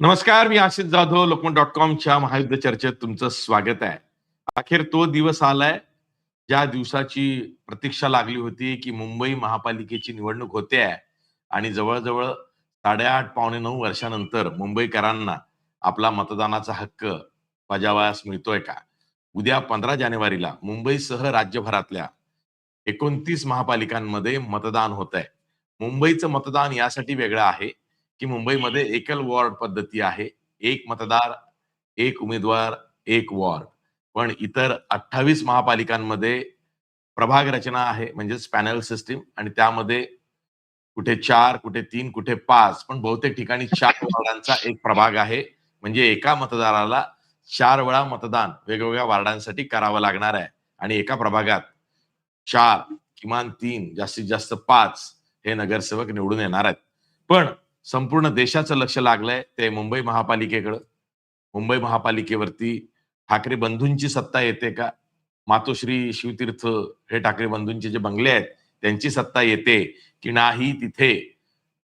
नमस्कार मी आशिष जाधव लोकमत डॉट कॉमच्या महायुद्ध चर्चेत तुमचं स्वागत आहे. अखेर तो दिवस आलाय ज्या दिवसाची प्रतीक्षा लागली होती की मुंबई महापालिकेची निवडणूक होते आहे आणि जवळजवळ साडेआठ पावणे नऊ वर्षानंतर मुंबईकरांना आपला मतदानाचा हक्क बजावयास मिळतोय का? उद्या पंधरा जानेवारीला मुंबईसह राज्यभरातल्या एकोणतीस महापालिकांमध्ये मतदान होत आहे मुंबईचं मतदान यासाठी वेगळं आहे. की मुंबईमध्ये एकल वॉर्ड पद्धती आहे. एक मतदार एक उमेदवार एक वॉर्ड. पण इतर अठ्ठावीस महापालिकांमध्ये प्रभाग रचना आहे म्हणजेच पॅनल सिस्टीम आणि त्यामध्ये कुठे चार कुठे तीन कुठे पाच पण बहुतेक ठिकाणी चार वॉर्डांचा एक प्रभाग आहे. म्हणजे एका मतदाराला चार वेळा मतदान वेगवेगळ्या वार्डांसाठी करावं लागणार आहे. आणि एका प्रभागात चार किमान तीन जास्तीत जास्त पाच हे नगरसेवक निवडून येणार आहेत. पण संपूर्ण देशाचं लक्ष लागलंय ते मुंबई महापालिकेकडं. मुंबई महापालिकेवरती ठाकरे बंधूंची सत्ता येते का? मातोश्री शिवतीर्थ हे ठाकरे बंधूंचे जे बंगले आहेत त्यांची सत्ता येते की नाही तिथे?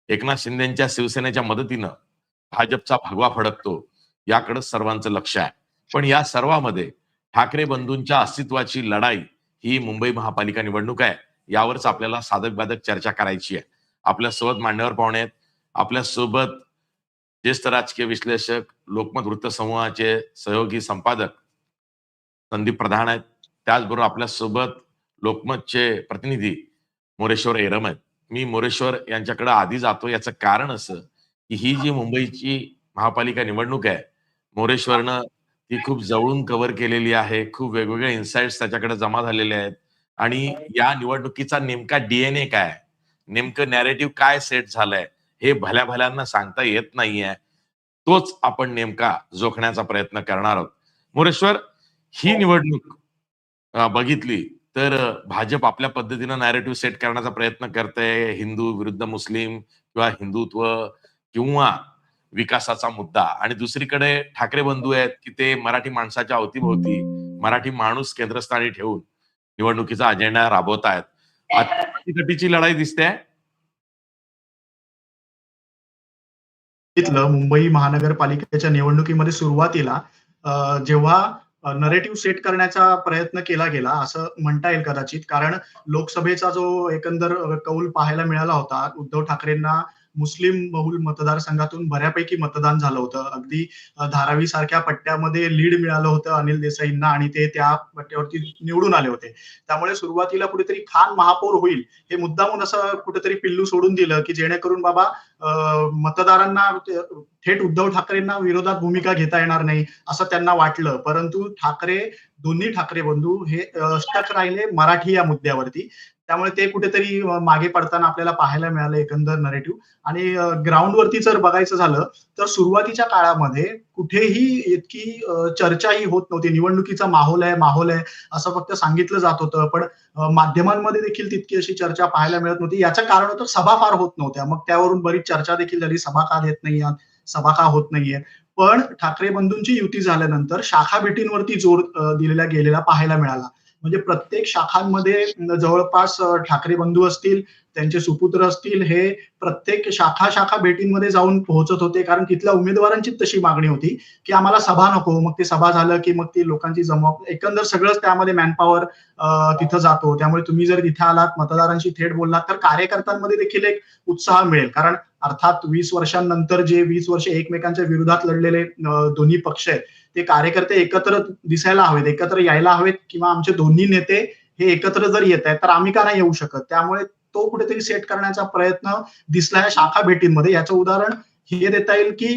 एकनाथ शिंदेच्या शिवसेनेच्या मदतीनं भाजपचा भगवा फडकतो याकडे सर्वांचं लक्ष आहे. पण या सर्वामध्ये ठाकरे बंधूंच्या अस्तित्वाची लढाई ही मुंबई महापालिका निवडणूक आहे यावरच आपल्याला साधक बाधक चर्चा करायची आहे. आपल्यासोबत मांडण्यावर पाहुणे आहेत आपल्यासोबत ज्येष्ठ राजकीय विश्लेषक लोकमत वृत्तसमूहाचे सहयोगी संपादक संदीप प्रधान आहेत. त्याचबरोबर आपल्यासोबत लोकमतचे प्रतिनिधी मोरेश्वर एरम आहेत. मी मोरेश्वर यांच्याकडे आधी जातो. याचं कारण असं की ही जी मुंबईची महापालिका निवडणूक आहे मोरेश्वरनं ती खूप जवळून कव्हर केलेली आहे. खूप वेगवेगळे इन्साइट्स त्याच्याकडे जमा झालेले आहेत. आणि या निवडणुकीचा नेमका डीएनए काय नेमकं नॅरेटिव्ह काय सेट झालंय? हे भल्या भल्यांना सांगता येत नाहीये. तोच आपण नेमका जोखण्याचा प्रयत्न करणार आहोत. मोरेश्वर ही निवडणूक अं, बघितली तर भाजप आपल्या पद्धतीनं नॅरेटिव्ह सेट करण्याचा प्रयत्न करते हिंदू विरुद्ध मुस्लिम किंवा हिंदुत्व किंवा विकासाचा मुद्दा. आणि दुसरीकडे ठाकरे बंधू आहेत की ते मराठी माणसाच्या अवतीभोवती मराठी माणूस केंद्रस्थानी ठेवून निवडणुकीचा अजेंडा राबवत आहेत लढाई दिसते बघितलं मुंबई महानगरपालिकेच्या निवडणुकीमध्ये सुरुवातीला जेव्हा नरेटिव्ह सेट करण्याचा प्रयत्न केला गेला असं म्हणता येईल कदाचित. कारण लोकसभेचा जो एकंदर कौल पाहायला मिळाला होता उद्धव ठाकरेंना मुस्लिम बहुल मतदारसंघातून बऱ्यापैकी मतदान झालं होतं. अगदी धारावी सारख्या पट्ट्यामध्ये लीड मिळालं होतं अनिल देसाईंना आणि ते त्या पट्ट्यावरती निवडून आले होते. त्यामुळे सुरुवातीला कुठेतरी खान महापौर होईल हे मुद्दामून असं कुठेतरी पिल्लू सोडून दिलं की जेणेकरून बाबा मतदारांना थेट उद्धव ठाकरेंना विरोधात भूमिका घेता येणार नाही असं त्यांना वाटलं. परंतु ठाकरे दोन्ही ठाकरे बंधू हे स्टक राहिले मराठी या मुद्द्यावरती. त्यामुळे ते कुठेतरी मागे पडताना आपल्याला पाहायला मिळालं एकंदर नरेटिव्ह आणि ग्राउंडवरती जर बघायचं झालं तर सुरुवातीच्या काळामध्ये कुठेही इतकी चर्चाही होत नव्हती. निवडणुकीचा माहोल आहे माहोल आहे असं फक्त सांगितलं जात होतं. पण माध्यमांमध्ये देखील तितकी अशी चर्चा पाहायला मिळत नव्हती. याचं कारण होतं सभा फार होत नव्हत्या. मग त्यावरून बरीच चर्चा देखील झाली. सभा का देत नाही सभा का होत नाहीये? पण ठाकरे बंधूंची युती झाल्यानंतर शाखा भेटींवरती जोर दिलेला गेलेला पाहायला मिळाला. म्हणजे प्रत्येक शाखांमध्ये जवळपास ठाकरे बंधू असतील त्यांचे सुपुत्र असतील हे प्रत्येक शाखा शाखा भेटींमध्ये जाऊन पोहोचत होते. कारण तिथल्या उमेदवारांची तशी मागणी होती की आम्हाला सभा नको. मग ते सभा झालं की मग ती लोकांची जमा एकंदर सगळंच त्यामध्ये मॅनपॉवर तिथं जातो. त्यामुळे तुम्ही जर तिथे आलात मतदारांशी थेट बोललात तर कार्यकर्त्यांमध्ये देखील एक उत्साह मिळेल. कारण अर्थात वीस वर्षांनंतर जे वीस वर्ष एकमेकांच्या विरोधात लढलेले दोन्ही पक्ष आहेत ते कार्यकर्ते एकत्र दिसायला हवेत एकत्र यायला हवेत किंवा आमचे दोन्ही नेते हे एकत्र जर येत आहेत तर आम्ही का नाही येऊ शकत? त्यामुळे तो कुठेतरी सेट करण्याचा प्रयत्न दिसला या शाखा भेटींमध्ये. याचं उदाहरण हे देता येईल की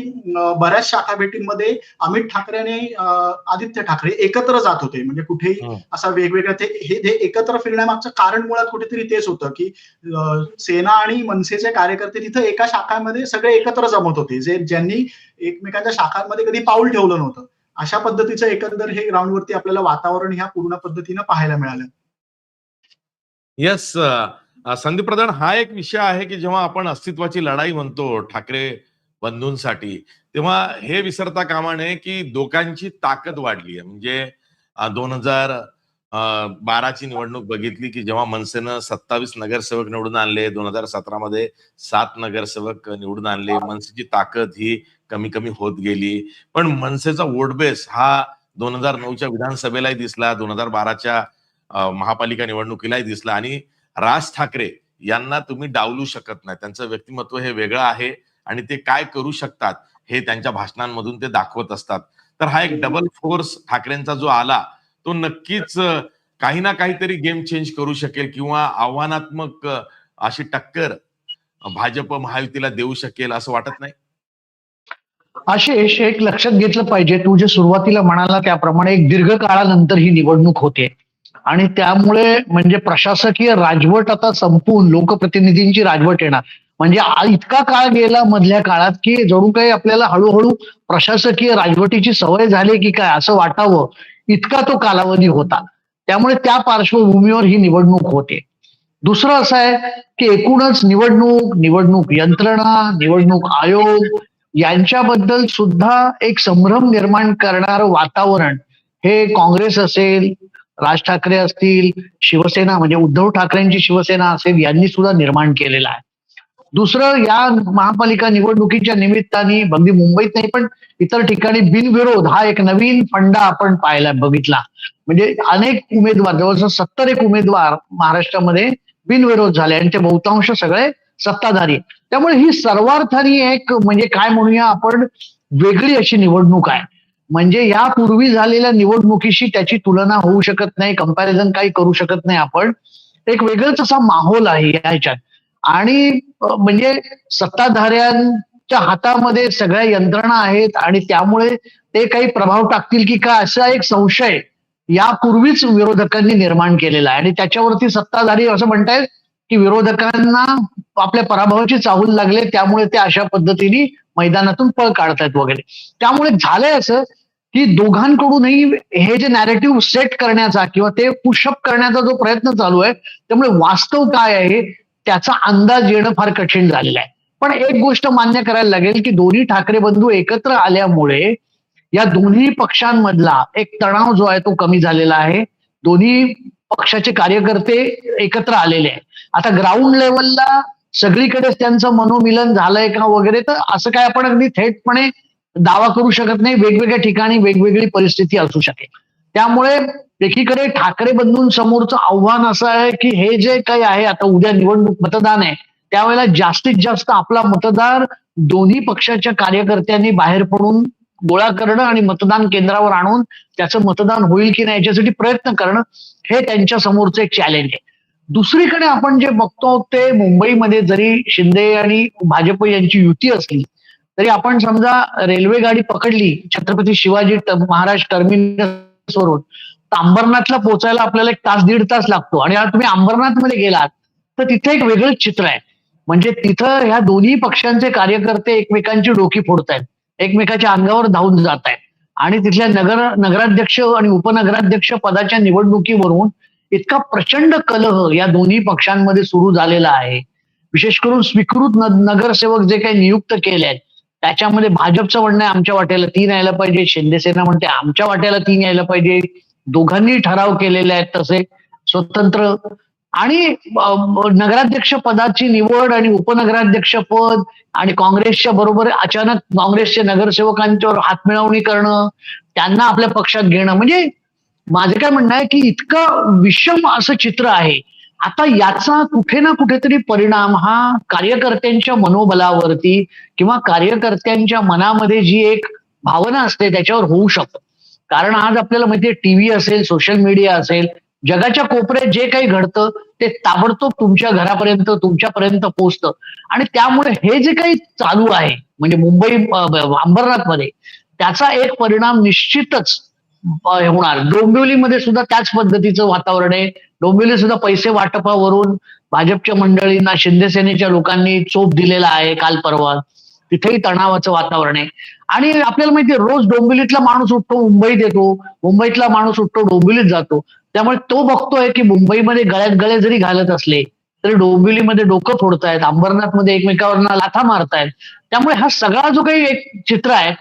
बऱ्याच शाखा भेटींमध्ये अमित ठाकरे आणि अ, आदित्य ठाकरे एकत्र जात होते. म्हणजे कुठेही हं. असा वेगवेगळ्या ते हे एकत्र फिरण्यामागचं कारण मुळात कुठेतरी तेच होतं की सेना आणि मनसेचे कार्यकर्ते तिथं एका शाखांमध्ये सगळे एकत्र जमत होते. जे ज्यांनी एकमेकांच्या शाखांमध्ये कधी पाऊल ठेवलं नव्हतं. अशा पद्धतीचं एकंदर हे ग्राउंडवरती आपल्याला वातावरण ह्या पूर्ण पद्धतीनं पाहायला मिळालं. येस प्रधान हा एक विषय आहे की जेव्हा आपण अस्तित्वाची लढाई म्हणतो ठाकरे बंधूंसाठी तेव्हा हे विसरता कामा नये की दोघांची ताकद वाढली आहे. म्हणजे दोन हजार बाराची निवडणूक बघितली की जेव्हा मनसेनं सत्तावीस नगरसेवक निवडून आणले दोन हजार सतरा मध्ये सात नगरसेवक निवडून आणले मनसेची ताकद ही कमी कमी होत गेली. पण मनसेचा वोट बेस हा दोन हजार नऊच्या विधानसभेलाही दिसला दोन हजार बाराच्या महापालिका निवडणुकीलाही दिसला आणि राज ठाकरे यांना तुम्ही डावलू शकत नाही. त्यांचं व्यक्तिमत्व हे वेगळं आहे आणि ते काय करू शकतात हे त्यांच्या भाषणांमधून ते दाखवत असतात. तर हा एक डबल फोर्स ठाकरेंचा जो आला तो नक्कीच काही ना काहीतरी गेम चेंज करू शकेल किंवा आव्हानात्मक अशी टक्कर भाजप महायुतीला देऊ शकेल असं वाटत नाही? आशिष एक लक्षात घेतलं पाहिजे. तू जे सुरुवातीला म्हणाला त्याप्रमाणे एक दीर्घ काळानंतर ही निवडणूक होते. आणि त्यामुळे म्हणजे प्रशासकीय राजवट आता संपून लोकप्रतिनिधींची राजवट येणार. म्हणजे इतका काळ गेला मधल्या काळात की जणू काही आपल्याला हळूहळू प्रशासकीय राजवटीची सवय झाली की काय असं वाटावं इतका तो कालावधी होता. त्यामुळे त्या पार्श्वभूमीवर ही निवडणूक होते. दुसरं असं आहे की एकूणच निवडणूक निवडणूक यंत्रणा निवडणूक आयोग यांच्याबद्दल सुद्धा एक संभ्रम निर्माण करणारं वातावरण हे काँग्रेस असेल राज ठाकरे असतील शिवसेना म्हणजे उद्धव ठाकरेंची शिवसेना असेल यांनी सुद्धा निर्माण केलेलं आहे. दुसरं या महापालिका निवडणुकीच्या निमित्ताने अगदी मुंबईत नाही पण इतर ठिकाणी बिनविरोध हा एक नवीन फंडा आपण पाहायला बघितला. म्हणजे अनेक उमेदवार जवळजवळ सत्तर एक उमेदवार महाराष्ट्रामध्ये बिनविरोध झाले. आणि ते बहुतांश सगळे सत्ताधारी त्यामुळे ही सर्वार्थानी एक म्हणजे काय म्हणूया आपण वेगळी अशी निवडणूक आहे. म्हणजे यापूर्वी झालेल्या निवडणुकीशी त्याची तुलना होऊ शकत नाही कंपॅरिझन काही करू शकत नाही आपण. एक वेगळंच असा माहोल आहे या ह्याच्यात. आणि म्हणजे सत्ताधाऱ्यांच्या हातामध्ये सगळ्या यंत्रणा आहेत आणि त्यामुळे ते काही प्रभाव टाकतील की काय असा एक संशय यापूर्वीच विरोधकांनी निर्माण केलेला आहे. आणि त्याच्यावरती सत्ताधारी असं म्हणतायत की विरोधकांना आपल्या पराभवाची चाहूल लागले त्यामुळे ते अशा पद्धतीने मैदानातून पळ काढतायत वगैरे. त्यामुळे झालंय असं की दोघांकडूनही हे जे नॅरेटिव्ह सेट करण्याचा किंवा ते पुशअप करण्याचा जो प्रयत्न चालू आहे त्यामुळे वास्तव काय आहे त्याचा अंदाज येणं फार कठीण झालेलं आहे. पण एक गोष्ट मान्य करायला लागेल की दोन्ही ठाकरे बंधू एकत्र आल्यामुळे या दोन्ही पक्षांमधला एक तणाव जो आहे तो कमी झालेला आहे. दोन्ही पक्षाचे कार्यकर्ते एकत्र आलेले आहेत. आता ग्राउंड लेवलला सगळीकडेच त्यांचं मनोमिलन झालंय का वगैरे तर असं काय आपण अगदी थेटपणे दावा करू शकत नाही. वेगवेगळ्या ठिकाणी वेगवेगळी परिस्थिती असू शकेल. त्यामुळे एकीकडे ठाकरे बंधूंसमोरचं आव्हान असं आहे की हे जे काही आहे आता उद्या निवडणूक मतदान आहे त्यावेळेला जास्तीत जास्त आपला मतदार दोन्ही पक्षाच्या कार्यकर्त्यांनी बाहेर पडून गोळा करणं आणि मतदान केंद्रावर आणून त्याचं मतदान होईल की नाही याच्यासाठी प्रयत्न करणं हे त्यांच्या समोरचं एक चॅलेंज आहे. दुसरीकडे आपण जे बघतो ते मुंबईमध्ये जरी शिंदे आणि भाजप यांची युती असली तरी आपण समजा रेल्वे गाडी पकडली छत्रपती शिवाजी महाराज टर्मिनस वरून तर अंबरनाथला पोहोचायला आपल्याला एक तास दीड तास लागतो. आणि आज तुम्ही अंबरनाथमध्ये गेलात तर तिथे एक वेगळंच चित्र आहे. म्हणजे तिथं ह्या दोन्ही पक्षांचे कार्यकर्ते एकमेकांची डोकी फोडतायत एकमेकाच्या अंगावर धावून जात आहेत आणि तिथल्या नगर नगराध्यक्ष आणि उपनगराध्यक्ष पदाच्या निवडणुकीवरून इतका प्रचंड कलह या दोन्ही पक्षांमध्ये सुरू झालेला आहे. विशेष करून स्वीकृत नगरसेवक जे काही नियुक्त केले आहेत त्याच्यामध्ये भाजपचं म्हणणं आहे आमच्या वाट्याला तीन यायला पाहिजे. शिंदेसेना म्हणते आमच्या वाट्याला तीन यायला पाहिजे. दोघांनी ठराव केलेले आहेत तसे. स्वतंत्र. आणि नगराध्यक्ष पदाची निवड आणि उपनगराध्यक्ष पद आणि काँग्रेसच्या बरोबर अचानक काँग्रेसच्या नगरसेवकांच्यावर हातमिळवणी करणं त्यांना आपल्या पक्षात घेणं. म्हणजे माझं काय म्हणणं आहे की इतकं विषम असं चित्र आहे. आता याचा कुठे ना कुठेतरी परिणाम हा कार्यकर्त्यांच्या मनोबलावरती किंवा कार्यकर्त्यांच्या मनामध्ये जी एक भावना असते त्याच्यावर होऊ शकतो. कारण आज आपल्याला माहितीये टीव्ही असेल सोशल मीडिया असेल जगाच्या कोपऱ्यात जे काही घडतं ते ताबडतोब तुमच्या घरापर्यंत तुमच्यापर्यंत पोहोचतं. आणि त्यामुळे हे जे काही चालू आहे म्हणजे मुंबई अंबरनाथमध्ये त्याचा एक परिणाम निश्चितच होणार. डोंबिवलीमध्ये सुद्धा त्याच पद्धतीचं वातावरण आहे. डोंबिवली सुद्धा पैसे वाटपावरून भाजपच्या मंडळींना शिंदे सेनेच्या लोकांनी चोप दिलेला आहे काल परवा. तिथेही तणावाचं वातावरण आहे. आणि आपल्याला माहितीये रोज डोंबिवलीतला माणूस उठतो मुंबईत येतो. मुंबईतला माणूस उठतो डोंबिवलीत जातो. त्यामुळे तो बघतोय की मुंबईमध्ये गळ्यात गळे जरी घालत असले तरी डोंबिवलीमध्ये डोकं फोडतायत अंबरनाथमध्ये एकमेकावर लाथा मारतायत. त्यामुळे हा सगळा जो काही एक चित्र आहे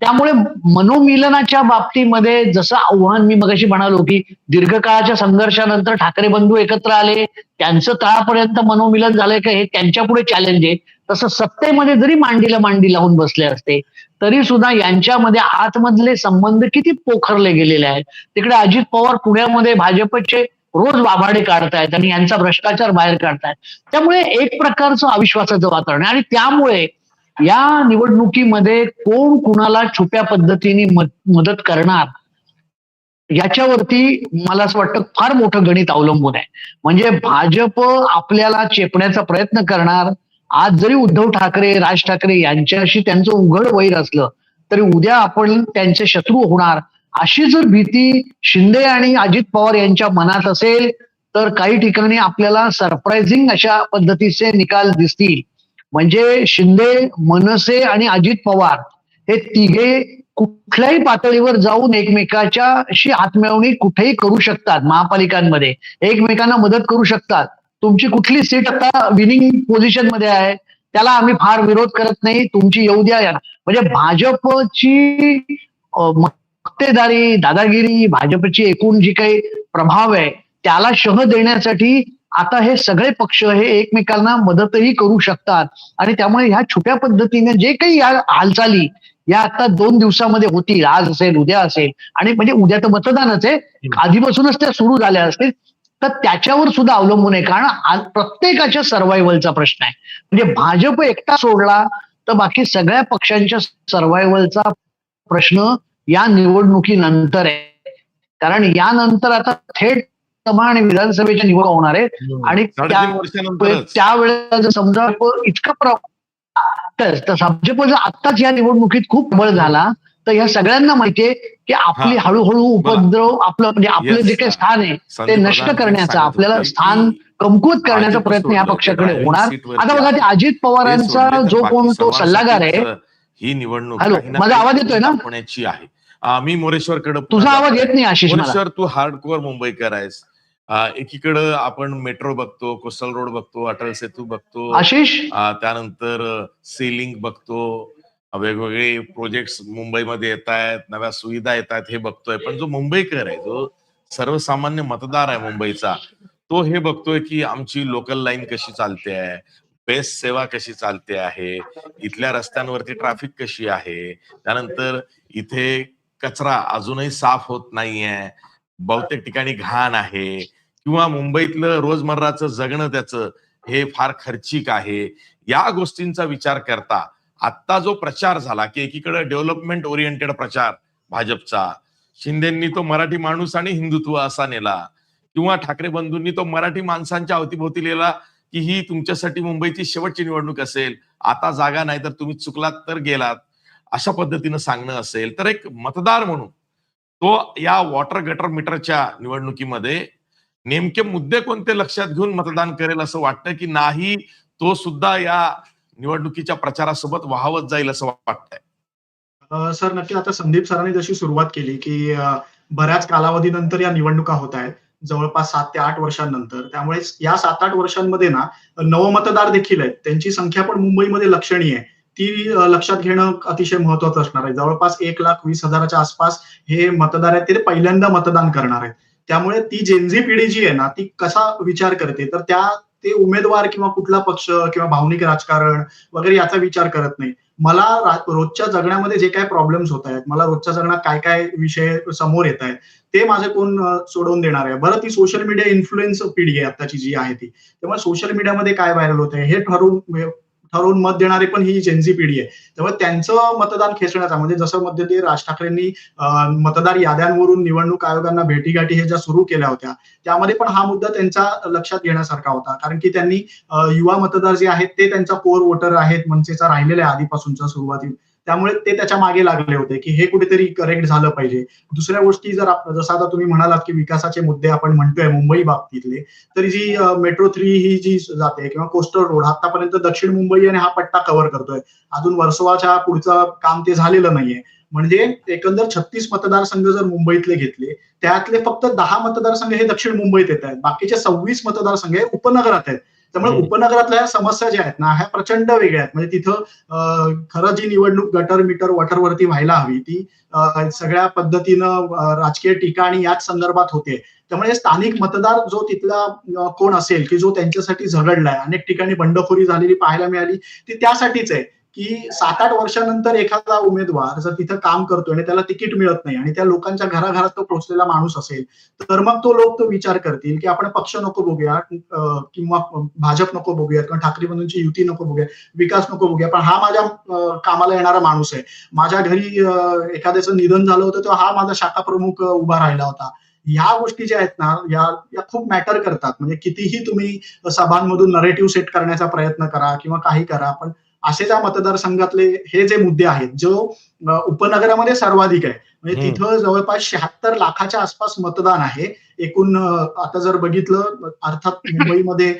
त्यामुळे मनोमिलनाच्या बाबतीमध्ये जसं आव्हान मी मगाशी म्हणालो की दीर्घकाळाच्या संघर्षानंतर ठाकरे बंधू एकत्र आले त्यांचं तळापर्यंत मनोमिलन झालंय का हे त्यांच्या पुढे चॅलेंज आहे. तसं सत्तेमध्ये जरी मांडीला मांडी लावून बसले असते तरी सुद्धा यांच्यामध्ये आतमधले संबंध किती पोखरले गेलेले आहेत. तिकडे अजित पवार पुण्यामध्ये भाजपचे रोज वाभाडे काढतायत आणि यांचा भ्रष्टाचार बाहेर काढतायत. त्यामुळे एक प्रकारचं अविश्वासाचं वातावरण आहे. आणि त्यामुळे या निवडणुकीमध्ये कोण कुणाला छुप्या पद्धतीने मदत करणार? याच्यावरती मला असं वाटतं फार मोठं गणित अवलंबून आहे. म्हणजे भाजप आपल्याला चेपण्याचा प्रयत्न करणार. आज जरी उद्धव ठाकरे राज ठाकरे यांच्याशी त्यांचं उघड वैर असलं तरी उद्या आपण त्यांचे शत्रू होणार. अशी जर भीती शिंदे आणि अजित पवार यांच्या मनात असेल तर काही ठिकाणी आपल्याला सरप्राइझिंग अशा पद्धतीचे निकाल दिसतील. म्हणजे शिंदे मनसे आणि अजित पवार हे तिघे कुठल्याही पातळीवर जाऊन एकमेकाच्याशी हातमिळवणी कुठेही करू शकतात महापालिकांमध्ये एकमेकांना मदत करू शकतात तुमची कुठली सीट आता विनिंग पोझिशनमध्ये आहे त्याला आम्ही फार विरोध करत नाही तुमची येऊ द्या या. म्हणजे भाजपची मक्तेदारी दादागिरी भाजपची एकूण जी काही प्रभाव आहे त्याला शह देण्यासाठी आता हे सगळे पक्ष हे एकमेकांना मदतही करू शकतात. आणि त्यामुळे ह्या छुप्या पद्धतीने जे काही या हालचाली या आता दोन दिवसामध्ये होतील आज असेल उद्या असेल आणि म्हणजे उद्या तर मतदानच आहे. आधीपासूनच त्या सुरू झाल्या असतील. तर त्याच्यावर सुद्धा अवलंबून आहे. कारण आज प्रत्येकाच्या सर्व्हायव्हलचा प्रश्न आहे. म्हणजे भाजप एकटा सोडला तर बाकी सगळ्या पक्षांच्या सर्व्हायव्हलचा प्रश्न या निवडणुकीनंतर आहे. कारण यानंतर आता थेट सभा आणि विधानसभेच्या निवड होणार आहेत. आणि साडेतीन वर्षानंतरच. त्यावेळेला जर समजा इतका प्र तर भाजप जर आत्ताच या निवडणुकीत खूप बळ झाला. तर या सगळ्यांना माहितीये की आपली हा. हळूहळू उपद्रव आपलं म्हणजे आपलं जे काही स्थान आहे ते नष्ट करण्याचा आपल्याला स्थान कमकुवत करण्याचा प्रयत्न या पक्षाकडे होणार. आता बघा ते. अजित पवारांचा जो कोण तो सल्लागार आहे. ही निवडणूक हॅलो, माझा आवाज येतोय ना? आहे. मी मोरेश्वरकडे तुझा आवाज येत नाही आशिष मोरेश्वर तू हार्डकोअर मुंबईकर आहेस. एकीकडं आपण मेट्रो बघतो कोस्टल रोड बघतो अटल सेतू बघतो आशिष? त्यानंतर सेलिंग बघतो वेगवेगळे प्रोजेक्ट्स मुंबईमध्ये येत आहेत नव्या सुविधा येत आहेत हे बघतोय. पण जो मुंबईकर आहे जो सर्वसामान्य मतदार आहे मुंबईचा तो हे बघतोय की आमची लोकल लाईन कशी चालते आहे बेस्ट सेवा कशी चालते आहे इथल्या रस्त्यांवरती ट्रॅफिक कशी आहे त्यानंतर इथे कचरा अजूनही साफ होत नाहीये. बहुतेक ठिकाणी घाण आहे. किंवा मुंबईतलं रोजमर्राचं जगणं त्याचं हे फार खर्चिक आहे. या गोष्टींचा विचार करता आत्ता जो प्रचार झाला की एकीकडे डेव्हलपमेंट ओरिएंटेड प्रचार भाजपचा शिंदेंनी तो मराठी माणूस आणि हिंदुत्व असा नेला किंवा ठाकरे बंधूंनी तो मराठी माणसांच्या अवतीभोवती लिहिला की ही तुमच्यासाठी मुंबईची शेवटची निवडणूक असेल आता जागा नाही तर तुम्ही चुकलात तर गेलात. अशा पद्धतीनं सांगणं असेल तर एक मतदार म्हणून तो या वॉटर गटर मीटरच्या निवडणुकीमध्ये नेमके मुद्दे कोणते लक्षात घेऊन मतदान करेल असं वाटतं की नाही तो सुद्धा या निवडणुकीच्या प्रचारासोबत वाहवत जाईल असं वाटतंय. सर नक्की आता संदीप सरांनी जशी सुरुवात केली की बऱ्याच कालावधीनंतर या निवडणुका होत आहेत जवळपास सात ते आठ वर्षांनंतर. त्यामुळे या सात आठ वर्षांमध्ये ना नवमतदार देखील आहेत. त्यांची संख्या पण मुंबईमध्ये लक्षणीय आहे. ती लक्षात घेणं अतिशय महत्वाचं असणार आहे. जवळपास एक लाख वीस हजाराच्या आसपास हे मतदार आहेत ते पहिल्यांदा मतदान करणार आहेत. त्यामुळे ती जेनझी पिढी जी आहे ना ती कसा विचार करते? तर त्या ते उमेदवार किंवा कुठला पक्ष किंवा भावनिक राजकारण वगैरे याचा विचार करत नाही. मला रोजच्या जगण्यामध्ये जे काय प्रॉब्लेम्स होत आहेत मला रोजच्या जगण्यात काय काय विषय समोर येत आहेत ते माझे कोण सोडवून देणार आहे. बरं ती सोशल मीडिया इन्फ्लुएन्स पिढी आहे आताची जी आहे ती. त्यामुळे सोशल मीडियामध्ये काय व्हायरल होत आहे हे ठरवून ठरवून मत देणारी पण ही जेनझी पिढी आहे. तेव्हा त्यांचं मतदान खेचण्याचा म्हणजे जसं मध्यंतरी राज ठाकरेंनी मतदार याद्यांवरून निवडणूक आयोगांना भेटीगाठी हे ज्या सुरू केल्या होत्या त्यामध्ये पण हा मुद्दा त्यांचा लक्षात घेण्यासारखा होता. कारण की त्यांनी युवा मतदार जे आहेत ते त्यांचा पोर वोटर आहेत मनसेचा राहिलेला आहे आधीपासूनच्या सुरुवाती त्यामुळे ते त्याच्यामागे लागले होते की हे कुठेतरी करेक्ट झालं पाहिजे. दुसऱ्या गोष्टी जर जसं आता तुम्ही म्हणालात की विकासाचे मुद्दे आपण म्हणतोय मुंबई बाबतीतले तरी जी मेट्रो थ्री ही जी जाते किंवा कोस्टल रोड आतापर्यंत दक्षिण मुंबई आणि हा पट्टा कव्हर करतोय. अजून वर्सोवाच्या पुढचं काम ते झालेलं नाहीये. म्हणजे एकंदर छत्तीस मतदारसंघ जर मुंबईतले घेतले त्यातले फक्त दहा मतदारसंघ हे दक्षिण मुंबईत येत आहेत. बाकीचे सव्वीस मतदारसंघ हे उपनगरात आहेत. त्यामुळे. उपनगरातल्या समस्या ज्या आहेत ना ह्या प्रचंड वेगळ्या आहेत. म्हणजे तिथं खरं जी निवडणूक गटर मीटर वॉटरवरती व्हायला हवी ती सगळ्या पद्धतीनं राजकीय टीका आणि याच संदर्भात होते. त्यामुळे स्थानिक मतदार जो तिथला कोण असेल की जो त्यांच्यासाठी झगडलाय अनेक ठिकाणी बंडखोरी झालेली पाहायला मिळाली ती त्यासाठीच आहे. की सात आठ वर्षानंतर एखादा उमेदवार जर तिथं काम करतोय आणि त्याला तिकीट मिळत नाही आणि त्या लोकांच्या घराघरात तो पोहोचलेला माणूस असेल तर मग तो लोक तो विचार करतील की आपण पक्ष नको बघूया किंवा भाजप नको बघूया किंवा ठाकरे बंधूंची युती नको बघूया विकास नको बघूया पण हा माझ्या कामाला येणारा माणूस आहे. माझ्या घरी एखाद्याचं निधन झालं होतं तेव्हा हा माझा शाखा प्रमुख उभा राहिला होता. ह्या गोष्टी ज्या आहेत ना या या खूप मॅटर करतात. म्हणजे कितीही तुम्ही सभांमधून नरेटिव्ह सेट करण्याचा प्रयत्न करा किंवा काही करा पण असे त्या मतदारसंघातले हे जे मुद्दे आहेत जो उपनगरामध्ये सर्वाधिक आहे म्हणजे. तिथं जवळपास शहात्तर लाखाच्या आसपास मतदान आहे एकूण आता जर बघितलं अर्थात मुंबईमध्ये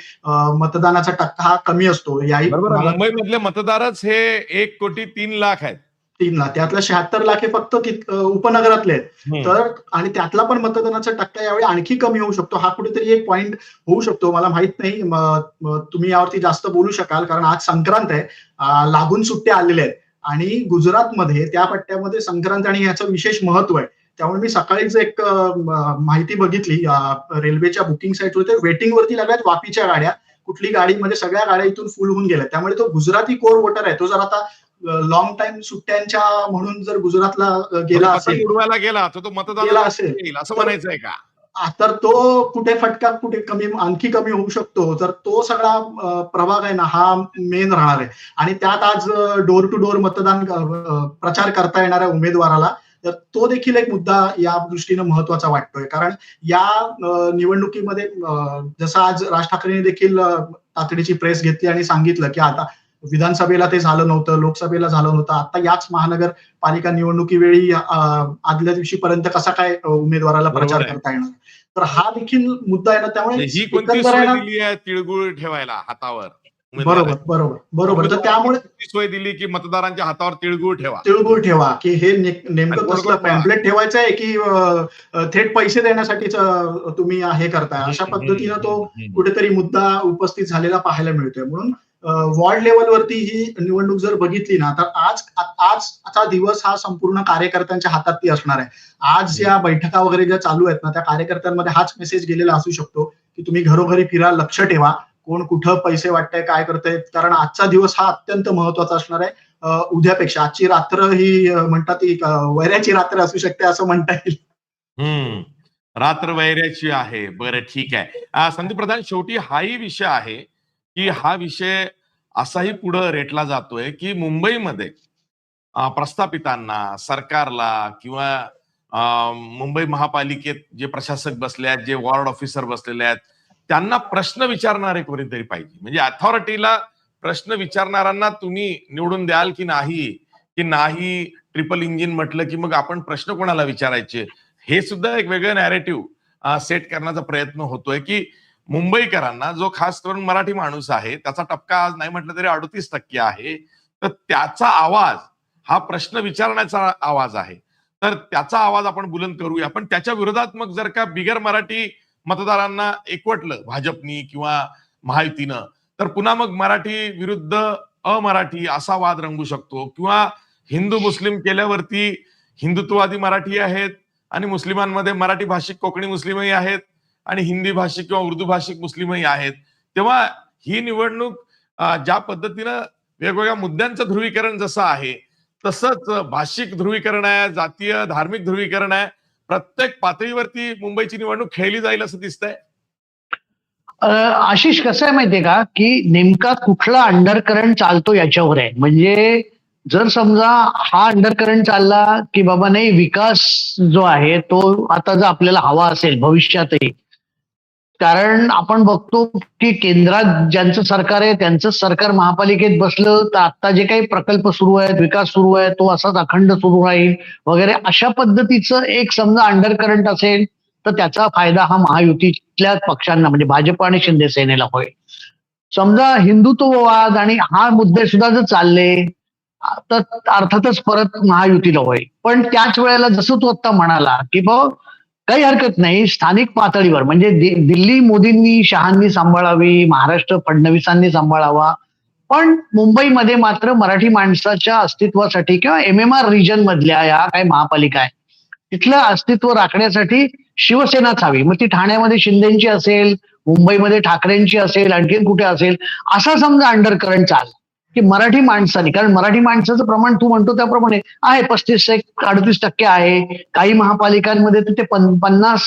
मतदानाचा टक्का हा कमी असतो याही बरोबर आहे. मला मुंबई मधले मतदारच हे एक कोटी तीन लाख आहेत तीन लाख त्यातल्या शहात्तर लाख हे फक्त उपनगरातले आहेत. तर आणि त्यातला पण मतदानाचा टक्का यावेळी आणखी कमी होऊ शकतो. हा कुठेतरी एक पॉइंट होऊ शकतो. मला माहीत नाही. तुम्ही यावरती जास्त बोलू शकाल. कारण आज संक्रांत आहे. लागून सुट्ट्या आलेल्या आहेत. आणि गुजरातमध्ये त्या पट्ट्यामध्ये संक्रांत आणि याचं विशेष महत्त्व आहे. त्यामुळे मी सकाळीच एक माहिती बघितली रेल्वेच्या बुकिंग साईटवर वेटिंग वरती लागल्यात वापीच्या गाड्या. कुठली गाडी म्हणजे सगळ्या गाड्या इथून फुल होऊन गेल्या. त्यामुळे तो गुजराती कोर वोटर आहे. तो जर आता लॉंग टाइम सुट्ट्यांच्या म्हणून जर गुजरातला गेला असेल. उडवायला गेला तर तो गेला मतदान असेल असं म्हणायचंय का? आ, तर तो कुठे फटका कुठे कमी आणखी कमी होऊ शकतो. तर तो सगळा प्रभाग आहे ना हा मेन राहणार आहे. आणि त्यात आज डोर टू डोर मतदान प्रचार करता येणाऱ्या उमेदवाराला तर तो देखील एक मुद्दा या दृष्टीनं महत्त्वाचा वाटतोय. कारण या निवडणुकीमध्ये जसं आज राज ठाकरेंनी देखील तातडीची प्रेस घेतली आणि सांगितलं की आता विधानसभेला ते झालं नव्हतं लोकसभेला झालं नव्हतं आता याच महानगरपालिका निवडणुकीवेळी आदल्या दिवशीपर्यंत कसा काय उमेदवाराला प्रचार. करता येणार तर हा देखील मुद्दा आहे ना त्यामुळे आहे तिळगुळ ठेवायला हातावर बरोबर? बरोबर बरोबर तर त्यामुळे सोय दिली की मतदारांच्या हातावर तिळगुळ ठेवा तिळगुळ ठेवा की हे नेमकं कसलं. पॅम्पलेट ठेवायचं आहे की थेट पैसे देण्यासाठीच तुम्ही हे करताय अशा पद्धतीनं तो. कुठेतरी मुद्दा उपस्थित झालेला पाहायला मिळतोय म्हणून वॉर्ड लेवलवरती ही निवडणूक जर बघितली ना तर आज आजचा दिवस हा संपूर्ण कार्यकर्त्यांच्या हातात ती असणार आहे. आज ज्या बैठका वगैरे ज्या चालू आहेत ना त्या कार्यकर्त्यांमध्ये हाच मेसेज गेलेला असू शकतो की तुम्ही घरोघरी फिरा लक्ष ठेवा. कोण कुठं पैसे वाटतंय काय करतंय कारण आजचा दिवस हा अत्यंत महत्त्वाचा असणार आहे. उद्यापेक्षा आजची रात्र ही म्हणतात ती वैऱ्याची रात्र असू शकते असं म्हणता येईल. रात्र वैऱ्याची आहे. बरं ठीक आहे. संदीप प्रधान शेवटी हाही विषय आहे की हा विषय असाही पुढं रेटला जातोय की मुंबईमध्ये प्रस्थापितांना सरकारला किंवा मुंबई महापालिकेत जे प्रशासक बसले आहेत जे वॉर्ड ऑफिसर बसलेले आहेत त्यांना प्रश्न विचारणारे कोणीतरी पाहिजे. म्हणजे अथॉरिटीला प्रश्न विचारणाऱ्यांना तुम्ही निवडून द्याल की नाही की नाही ट्रिपल इंजिन म्हटलं की मग आपण प्रश्न कोणाला विचारायचे? हे सुद्धा एक वेगळं नॅरेटिव्ह सेट करण्याचा प्रयत्न होतोय की मुंबईकरांना जो खास करून मराठी माणूस आहे त्याचा टपका आज नाही म्हटलं तरी अडतीस टक्के आहे. तर त्याचा आवाज हा प्रश्न विचारण्याचा आवाज आहे. तर त्याचा आवाज आपण बुलंद करूया. पण त्याच्या विरोधात मग जर का बिगर मराठी मतदारांना एकवटलं भाजपनी किंवा महायुतीनं तर पुन्हा मग मराठी विरुद्ध अमराठी असा वाद रंगू शकतो. किंवा हिंदू मुस्लिम केल्यावरती हिंदुत्ववादी मराठी आहेत आणि मुस्लिमांमध्ये मराठी भाषिक कोकणी मुस्लिमही आहेत. आणि हिंदी भाषिक किंवा उर्दू भाषिक मुस्लिमही आहेत. तेव्हा ही निवडणूक ज्या पद्धतीनं वेगवेगळ्या मुद्द्यांचं ध्रुवीकरण जसं आहे तसंच भाषिक ध्रुवीकरण आहे जातीय धार्मिक ध्रुवीकरण आहे. प्रत्येक पातळीवरती मुंबईची निवडणूक खेळली जाईल असं दिसतंय. अ, आशिष कसं आहे माहितीये का? की नेमका कुठला अंडरकरंट चालतो याच्यावर आहे. म्हणजे जर समजा हा अंडरकरंट चालला की बाबा नाही विकास जो आहे तो आता जर आपल्याला हवा असेल भविष्यातही कारण आपण बघतो की केंद्रात ज्यांचं सरकार आहे त्यांचं सरकार महापालिकेत बसलं तर आता जे काही प्रकल्प सुरू आहेत विकास सुरू आहे तो असाच अखंड सुरू राहील वगैरे अशा पद्धतीचं एक समजा अंडर करंट असेल तर त्याचा फायदा हा महायुतीतल्या पक्षांना म्हणजे भाजप आणि शिंदे सेनेला होईल. समजा हिंदुत्ववाद आणि हा मुद्दे सुद्धा जर चालले तर अर्थातच परत महायुतीला होईल. पण त्याच वेळेला जसं तू आता म्हणाला की बघ काही हरकत नाही. स्थानिक पातळीवर म्हणजे दिल्ली मोदींनी शहांनी सांभाळावी महाराष्ट्र फडणवीसांनी सांभाळावा पण मुंबईमध्ये मात्र मराठी माणसाच्या अस्तित्वासाठी किंवा एम एम आर रिजन मधल्या या काय महापालिका आहे तिथलं अस्तित्व राखण्यासाठी शिवसेनाच हवी मग ती ठाण्यामध्ये शिंदेची असेल मुंबईमध्ये ठाकरेंची असेल आणखीन कुठे असेल असा समजा अंडर करंट चाल की मराठी माणसाने कारण मराठी माणसाचं प्रमाण तू म्हणतो त्याप्रमाणे आहे. पस्तीस एक अडतीस टक्के आहे. काही महापालिकांमध्ये तर ते पन- पन्नास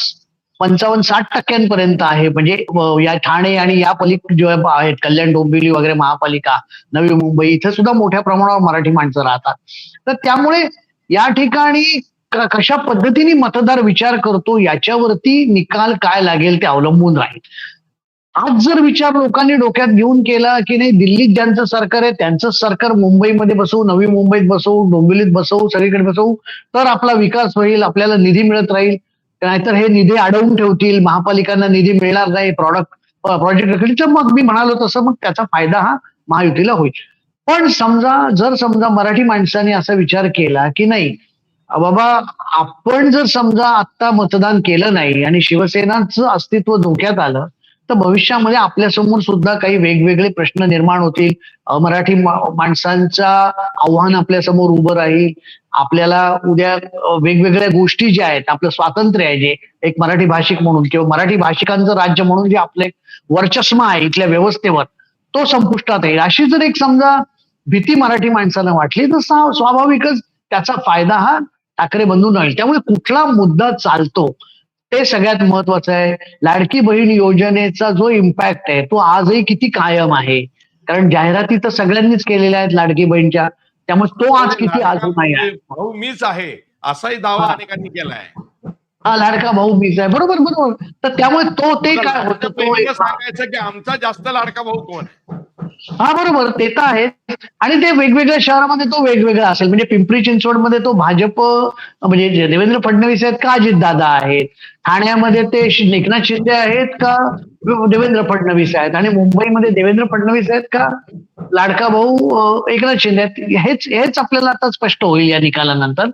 पंचावन्न साठ टक्क्यांपर्यंत आहे. म्हणजे या ठाणे आणि या पलिक जे आहेत कल्याण डोंबिवली वगैरे महापालिका नवी मुंबई इथे सुद्धा मोठ्या प्रमाणावर मराठी माणसं राहतात. तर त्यामुळे या ठिकाणी कशा पद्धतीने मतदार विचार करतो याच्यावरती निकाल काय लागेल ते अवलंबून राहील. आज जर विचार लोकांनी डोक्यात घेऊन केला की नाही दिल्लीत ज्यांचं सरकार आहे त्यांचं सरकार मुंबईमध्ये बसवू नवी मुंबईत बसवू डोंबिवलीत बसवू सगळीकडे बसवू तर आपला विकास होईल आपल्याला निधी मिळत राहील. नाहीतर हे निधी अडवून ठेवतील महापालिकांना निधी मिळणार नाही प्रॉडक्ट प्रोजेक्ट तर मग मी म्हणालो तसं मग त्याचा फायदा हा महायुतीला होईल. पण समजा जर समजा मराठी माणसाने असा विचार केला की नाही बाबा आपण जर समजा आता मतदान केलं नाही आणि शिवसेनाचं अस्तित्व धोक्यात आलं तर भविष्यामध्ये आपल्यासमोर सुद्धा काही वेगवेगळे प्रश्न निर्माण होतील. मराठी माणसांचा आव्हान आपल्यासमोर उभं राहील. आपल्याला उद्या वेगवेगळ्या गोष्टी ज्या आहेत आपलं स्वातंत्र्य आहे जे एक मराठी भाषिक म्हणून किंवा मराठी भाषिकांचं राज्य म्हणून जे आपले वर्चस्व आहे इथल्या व्यवस्थेवर तो संपुष्टात येईल. अशी जर एक समजा भीती मराठी माणसाला वाटली तर स्वाभाविकच त्याचा फायदा हा ठाकरे बंधू नाही त्यामुळे कुठला मुद्दा चालतो ते सगळ्यात महत्वाचं आहे. लाडकी बहीण योजनेचा जो इम्पॅक्ट आहे तो आजही किती कायम आहे? कारण जाहिराती तर सगळ्यांनीच केलेल्या आहेत लाडकी बहीणच्या. त्यामुळे तो आज किती आज नाही आहे. भाऊ मीच आहे असाही दावा. अनेकांनी केलाय. हा लाडका भाऊ मीच आहे. बरोबर बरोबर. तर त्यामुळे तो ते काय होतं तो सांगायचं की आमचा जास्त लाडका भाऊ कोण? हा बरोबर. ते तर आहे. आणि ते वेगवेगळ्या शहरामध्ये तो वेगवेगळा असेल. म्हणजे पिंपरी चिंचवडमध्ये तो भाजप म्हणजे देवेंद्र फडणवीस आहेत का अजितदादा आहेत? ठाण्यामध्ये ते एकनाथ शिंदे आहेत का देवेंद्र फडणवीस आहेत? आणि मुंबईमध्ये देवेंद्र फडणवीस आहेत का लाडका भाऊ एकनाथ शिंदे आहेत? हेच हेच आपल्याला आता स्पष्ट होईल या निकालानंतर.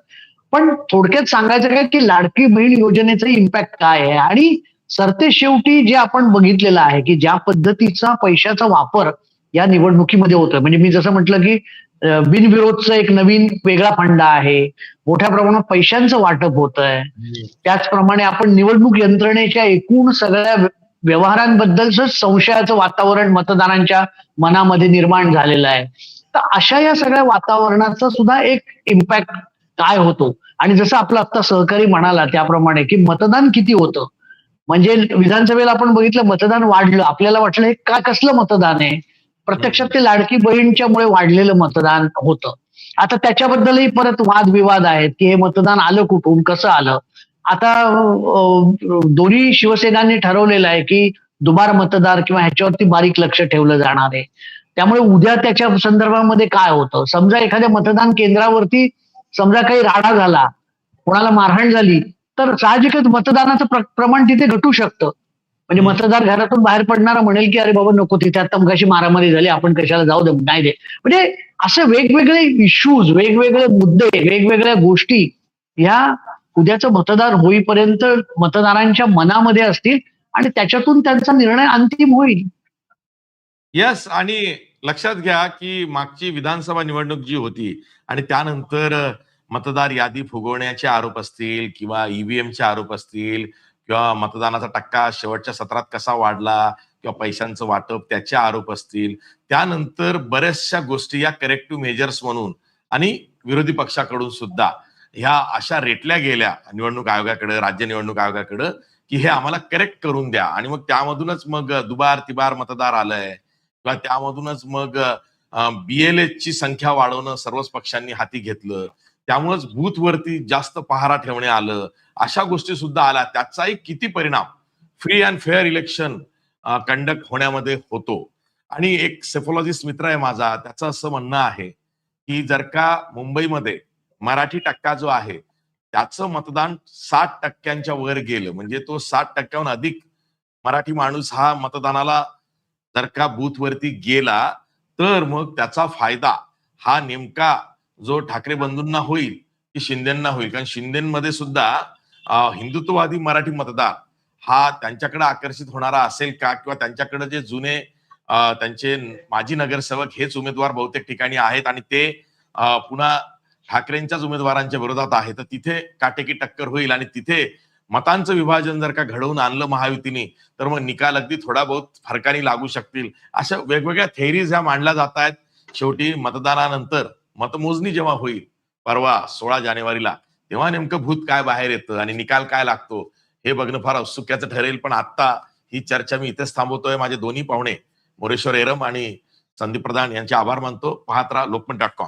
पण थोडक्यात सांगायचं काय की लाडकी बहीण योजनेचा इम्पॅक्ट काय आहे? आणि सरते शेवटी जे आपण बघितलेलं आहे की ज्या पद्धतीचा पैशाचा वापर या निवडणुकीमध्ये होतोय. म्हणजे मी जसं म्हटलं की बिनविरोधचं एक नवीन वेगळा फंडा आहे. मोठ्या प्रमाणात पैशांचं वाटप होत आहे त्याचप्रमाणे आपण निवडणूक यंत्रणेच्या एकूण सगळ्या व्य- व्यवहारांबद्दलच संशयाचं वातावरण मतदारांच्या मनामध्ये निर्माण झालेलं आहे. तर अशा या सगळ्या वातावरणाचा सुद्धा एक इम्पॅक्ट काय होतो? आणि जसं आपला आता सहकारी म्हणाला त्याप्रमाणे की मतदान किती होतं? म्हणजे विधानसभेला आपण बघितलं मतदान वाढलं. आपल्याला वाटलं हे काय कसलं मतदान आहे? प्रत्यक्षात ते लाडकी बहीणच्यामुळे वाढलेलं मतदान होतं. आता त्याच्याबद्दलही परत वादविवाद आहेत की हे मतदान आलं कुठून कसं आलं? आता दोन्ही शिवसेनांनी ठरवलेलं आहे की दुबार मतदार किंवा ह्याच्यावरती बारीक लक्ष ठेवलं जाणार आहे. त्यामुळे उद्या त्याच्या संदर्भामध्ये काय होतं? समजा एखाद्या मतदान केंद्रावरती समजा काही राडा झाला कोणाला मारहाण झाली तर साहजिकच मतदानाचं प्र- प्रमाण तिथे घटू शकतं. म्हणजे. मतदार घरातून बाहेर पडणारा म्हणेल की अरे बाबा नको तिथे आता मगाशी मारामारी झाली आपण कशाला जाऊ दे नाही दे. म्हणजे असे वेगवेगळे इश्यूज वेगवेगळे मुद्दे वेगवेगळ्या गोष्टी ह्या उद्याचं मतदार होईपर्यंत मतदारांच्या मनामध्ये असतील आणि त्याच्यातून त्यांचा निर्णय अंतिम होईल. येस आणि लक्षात घ्या की मागची विधानसभा निवडणूक जी होती आणि त्यानंतर मतदार यादी फुगवण्याचे आरोप असतील किंवा ईव्हीएमचे आरोप असतील किंवा मतदानाचा टक्का शेवटच्या सत्रात कसा वाढला किंवा पैशांचं वाटप त्याचे आरोप असतील. त्यानंतर बऱ्याचशा गोष्टी या करेक्टिव्ह मेजर्स म्हणून आणि विरोधी पक्षाकडून सुद्धा ह्या अशा रेटल्या गेल्या निवडणूक आयोगाकडे राज्य निवडणूक आयोगाकडे की हे आम्हाला करेक्ट करून द्या. आणि मग त्यामधूनच मग दुबार तिबार मतदार आलंय किंवा त्यामधूनच मग बीएलए ची संख्या वाढवणं सर्वच पक्षांनी हाती घेतलं. त्यामुळेच बूथवरती जास्त पहारा ठेवणे आलं. अशा गोष्टी सुद्धा आल्या. त्याचाही किती परिणाम? Free and fair election conduct होण्यामध्ये होतो. आणि एक सेफोलॉजिस्ट मित्र आहे माझा त्याचं असं म्हणणं आहे की जर का मुंबईमध्ये मराठी टक्का जो आहे त्याचं मतदान साठ टक्क्यांच्या वर गेलं म्हणजे तो साठ टक्क्याहून अधिक मराठी माणूस हा मतदानाला जर का बूथवरती गेला तर मग त्याचा फायदा हा नेमका जो ठाकरे बंधूंना होईल की शिंदेना होईल? कारण शिंदेमध्ये सुद्धा हिंदुत्ववादी मराठी मतदार हा त्यांच्याकडे आकर्षित होणारा असेल का? किंवा त्यांच्याकडे जे जुने त्यांचे माजी नगरसेवक हेच उमेदवार बहुतेक ठिकाणी आहेत आणि ते पुन्हा ठाकरेंच्याच उमेदवारांच्या विरोधात आहे तर तिथे काटेकी टक्कर होईल आणि तिथे मतांचं विभाजन जर का घडवून आणलं महायुतीने तर मग निकाल अगदी थोडा बहुत फरकाने लागू शकतील. अशा वेगवेगळ्या थेरीज ह्या मांडल्या जात आहेत शेवटी मतदानानंतर मतमोजणी जेव्हा होईल परवा सोळा जानेवारीला तेव्हा नेमकं भूत काय बाहेर येतं आणि निकाल काय लागतो हे बघणं फार औत्सुक्याचं ठरेल. पण आता ही चर्चा मी इथेच थांबवतोय. माझे दोन्ही पाहुणे मोरेश्वर एरम आणि संदीप प्रधान यांचे आभार मानतो. पाहत राहा लोकमत डॉट कॉम.